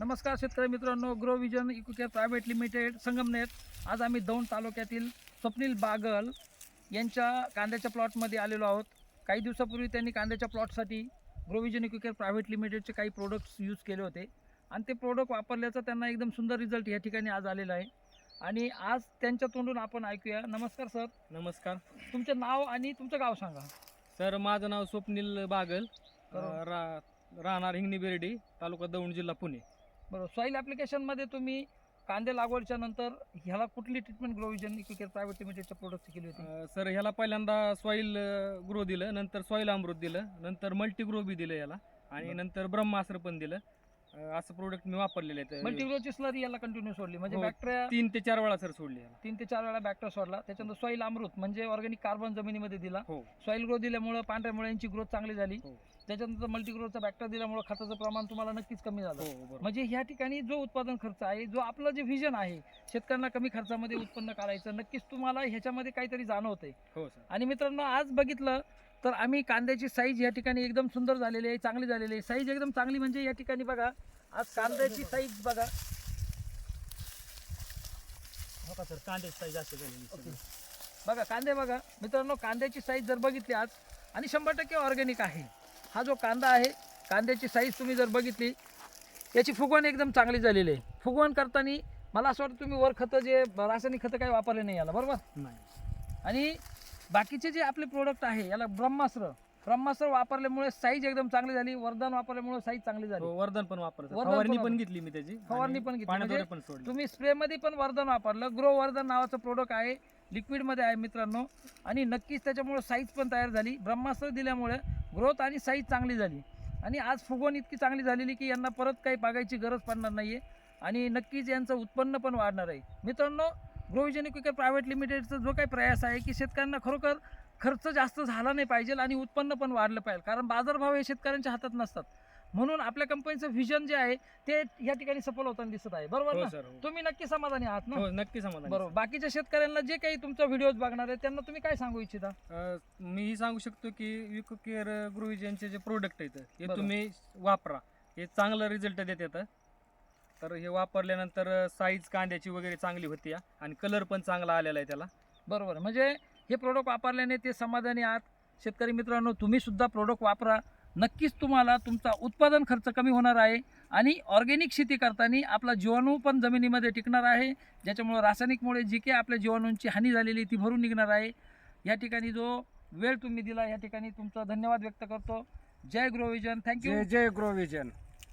नमस्कार शेतकरी मित्रांनो Grow Vision Equicare private limited Sangamner. आज आम्ही दौंड तालुक्यातील स्वप्नील बागल यांच्या कांद्याच्या प्लॉटमध्ये आलेलो आहोत. काही दिवसापूर्वी त्यांनी कांद्याच्या प्लॉटसाठी ग्रो विजन इक्विकेअर प्रायव्हेट लिमिटेडचे काही प्रोडक्ट्स यूज केले होते. आणि ते प्रोडक्ट वापरल्याचा त्यांना एकदम सुंदर रिझल्ट या ठिकाणी आज आलेला आहे. आणि आज त्यांच्या तोंडून आपण ऐकूया. नमस्कार सर नमस्कार. तुमचे नाव आणि तुमचं गाव सांगा. सर माझं नाव स्वप्नील बागल. रा राहणार हिंगणी बेर्डी तालुका दौंड जिल्हा पुणे. बरोबर सॉईल ॲप्लिकेशनमध्ये तुम्ही कांदे लागवडच्या नंतर ह्याला कुठली treatment Grow Vision Equicare private लिमिटेडच्या प्रोडक्टची केली होती अं, सर ह्याला पहिल्यांदा सॉईल ग्रो दिलं नंतर सॉईल अमृत दिलं नंतर मल्टी ग्रो बी दिलं याला आणि. नंतर ब्रह्मास्त्र पण दिलं अं, असं प्रोडक्ट मी वापरलेले आहेत मल्टीग्रोची स्लरी याला कंटिन्यू सोडली. म्हणजे हो. बॅक्टेरिया तीन ते चार वेळा सर सोडले याला. तीन ते चार वेळा बॅक्टेरिया सोडला. त्याच्यानंतर सॉईल अमृत म्हणजे ऑर्गॅनिक कार्बन जमिनीमध्ये दिला. हो. सॉईल ग्रो दिल्यामुळे पांढऱ्या मुळ्यांची ग्रोथ चांगली झाली. हो. त्याच्यानंतर मल्टीग्रोचा बॅक्टेरिया दिल्यामुळे खताचं प्रमाण तुम्हाला नक्कीच कमी झालं. हो बरोबर. म्हणजे ह्या ठिकाणी जो उत्पादन खर्च आहे जो आपलं जे व्हिजन आहे शेतकऱ्यांना कमी खर्चामध्ये उत्पन्न काढायचं नक्कीच तुम्हाला ह्याच्यामध्ये काहीतरी जाणवतंय. हो सर. आणि मित्रांनो आज बघितलं तर आम्ही कांद्याची साईज या ठिकाणी एकदम सुंदर झालेली आहे चांगली झालेली आहे. साईज एकदम चांगली म्हणजे या ठिकाणी बघा आज कांद्याची साईज बघा. हो सर कांद्याची साईज जास्त ओके. बघा कांदे बघा. मित्रांनो कांद्याची साईज जर बघितली आज आणि शंभर टक्के ऑर्गॅनिक आहे. हा जो कांदा आहे कांद्याची साईज तुम्ही जर बघितली याची फुगवण एकदम चांगली झालेली आहे. फुगवण करताना मला असं वाटतं तुम्ही वर खतं जे रासायनिक खतं काही वापरले नाही याला बरोबर? नाही. आणि बाकीचे जे आपले प्रोडक्ट आहे याला ब्रह्मास्त्र. ब्रह्मास्त्र वापरल्यामुळे साईज एकदम चांगली झाली वरदान वापरल्यामुळे साईज चांगली झाली. हो वर्धन पण वापरलं. वर्धन फवारणी पण पण घेतली मी त्याची. फवारणी पण घेतली. पाण्याद्वारे म्हणजे पण सोडली. तुम्ही स्प्रेमध्ये पण वर्धन वापरलं. ग्रो वर्धन नावाचं प्रोडक्ट आहे. लिक्विडमध्ये आहे मित्रांनो. आणि नक्कीच त्याच्यामुळे साईज पण तयार झाली. ब्रह्मास्त्र दिल्यामुळे ग्रोथ आणि साईज चांगली झाली. आणि आज फुगवण इतकी चांगली झालेली की यांना परत काही बागायची गरज पडणार नाही आहे आणि नक्कीच यांचं उत्पन्न पण वाढणार आहे. मित्रांनो ग्रोविजन इक्विकर प्रायव्हेट लिमिटेडचा जो काही प्रयास आहे की शेतकऱ्यांना खरोखर खर्च जास्त झाला नाही पाहिजे आणि उत्पन्न पण वाढलं पाहिजे. कारण बाजारभाव हे शेतकऱ्यांच्या हातात नसतात. म्हणून आपल्या कंपनीचं व्हिजन जे आहे ते या ठिकाणी सफल होताना दिसत आहे. बरोबर हो ना? हो. तुम्ही नक्की समाधानी आहात ना? हो नक्की समाधान. बरोबर. बाकीच्या शेतकऱ्यांना जे काही तुमचा व्हिडिओ बघणार आहे त्यांना तुम्ही काय सांगू इच्छिता? अ, मी ही सांगू शकतो की विको केअर गृहिजनचे जे प्रोडक्ट आहेत हे. तुम्ही वापरा. हे चांगलं रिझल्ट देतात. तर हे वापरल्यानंतर साईज कांद्याची वगैरे चांगली होती या. आणि कलर पण चांगला आलेला आहे त्याला. बरोबर. म्हणजे हे प्रोडक्ट वापरल्याने ते समाधानी आहात. शेतकरी मित्रांनो तुम्ही सुद्धा प्रोडक्ट वापरा. नक्कीच तुम्हाला तुमचा उत्पादन खर्च कमी होणार आहे आणि ऑर्गॅनिक शेती करताना आपला जीवाणू पण जमिनीमध्ये टिकणार आहे. ज्याच्यामुळं रासायनिकमुळे जी काही आपल्या जीवाणूंची हानी झालेली ती भरून निघणार आहे. या ठिकाणी जो वेळ तुम्ही दिला या ठिकाणी तुमचा धन्यवाद व्यक्त करतो. जय ग्रोविजन थँक्यू जय जय ग्रो विजन